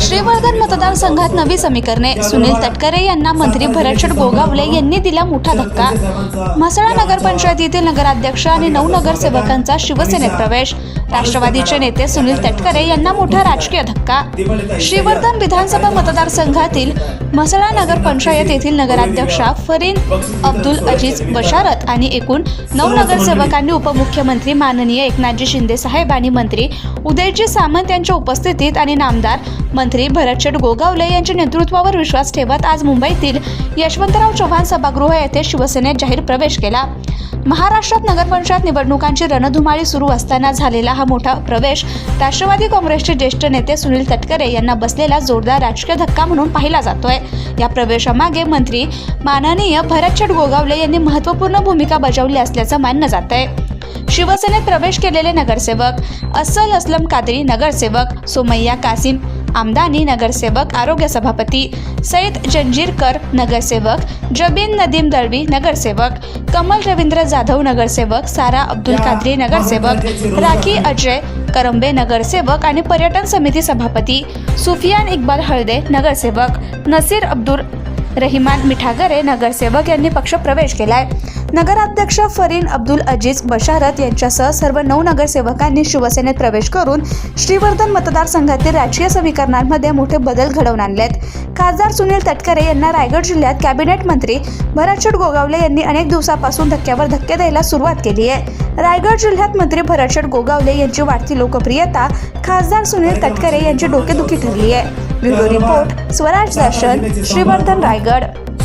श्रीवर्धन मतदारसंघात नवी समीकरणे. सुनील तटकरे यांना मंत्री भरतशेठ गोगावले यांनी दिला मोठा धक्का. म्हसळा नगरपंचायतीतील नगराध्यक्ष आणि नऊ नगरसेवकांचा शिवसेनेत प्रवेश. राष्ट्रवादीचे नेते सुनील तटकरे यांना मोठा राजकीय धक्का. श्रीवर्धन विधानसभा मतदारसंघातील म्हसळा नगरपंचायत येथील नगराध्यक्षा फरीन अब्दुल अजीज बशारत आणि एकूण नऊ नगरसेवकांनी उपमुख्यमंत्री माननीय एकनाथजी शिंदे साहेब आणि मंत्री उदयजी सामंत यांच्या उपस्थितीत आणि नामदार मंत्री भरतशेठ गोगावले यांच्या नेतृत्वावर विश्वास ठेवत आज मुंबईतील यशवंतराव चव्हाण सभागृह येथे शिवसेनेत जाहीर प्रवेश केला. महाराष्ट्रात नगरपंचायत निवडणुकांची रणधुमाळी सुरू असताना झालेला हा मोठा प्रवेश राष्ट्रवादी काँग्रेसचे ज्येष्ठ नेते सुनील तटकरे यांना बसलेला जोरदार राजकीय धक्का म्हणून पाहिला जातोय. या प्रवेशामागे मंत्री माननीय भरतशेठ गोगावले यांनी महत्त्वपूर्ण भूमिका बजावली असल्याचं मानलं जात आहे शिवसेनेत प्रवेश केलेले नगरसेवक अस्सल असलम कादरी नगरसेवक सोमय्या कासिम आमदानी नगरसेवक आरोग्य सभापती सईद जंजीरकर नगरसेवक जबीन नदीम दळवी नगरसेवक कमल रवींद्र जाधव नगरसेवक सारा अब्दुल कादरी नगरसेवक राखी अजय करंबे नगरसेवक आणि पर्यटन समिती सभापती सुफियान इक्बाल हळदे नगरसेवक नसीर अब्दुल रहिमान मिठागरे नगरसेवक यांनी पक्ष प्रवेश केलाय. नगराध्यक्ष फरीन अब्दुल अजीज बशारत यांच्यासह सर्व नऊ नगरसेवकांनी शिवसेनेत प्रवेश करून श्रीवर्धन मतदारसंघातील राजकीय समीकरणांमध्ये मोठे बदल घडवून आणलेत. खासदार सुनील तटकरे यांना रायगड जिल्ह्यात कॅबिनेट मंत्री भरतशेठ गोगावले यांनी अनेक दिवसापासून धक्क्यावर धक्के द्यायला सुरुवात केली आहे. रायगड जिल्ह्यात मंत्री भरतशेठ गोगावले यांची वाढती लोकप्रियता खासदार सुनील तटकरे यांची डोकेदुखी ठरली आहे. Bureau report Swaraj Darshan Shrivardhan Raigad.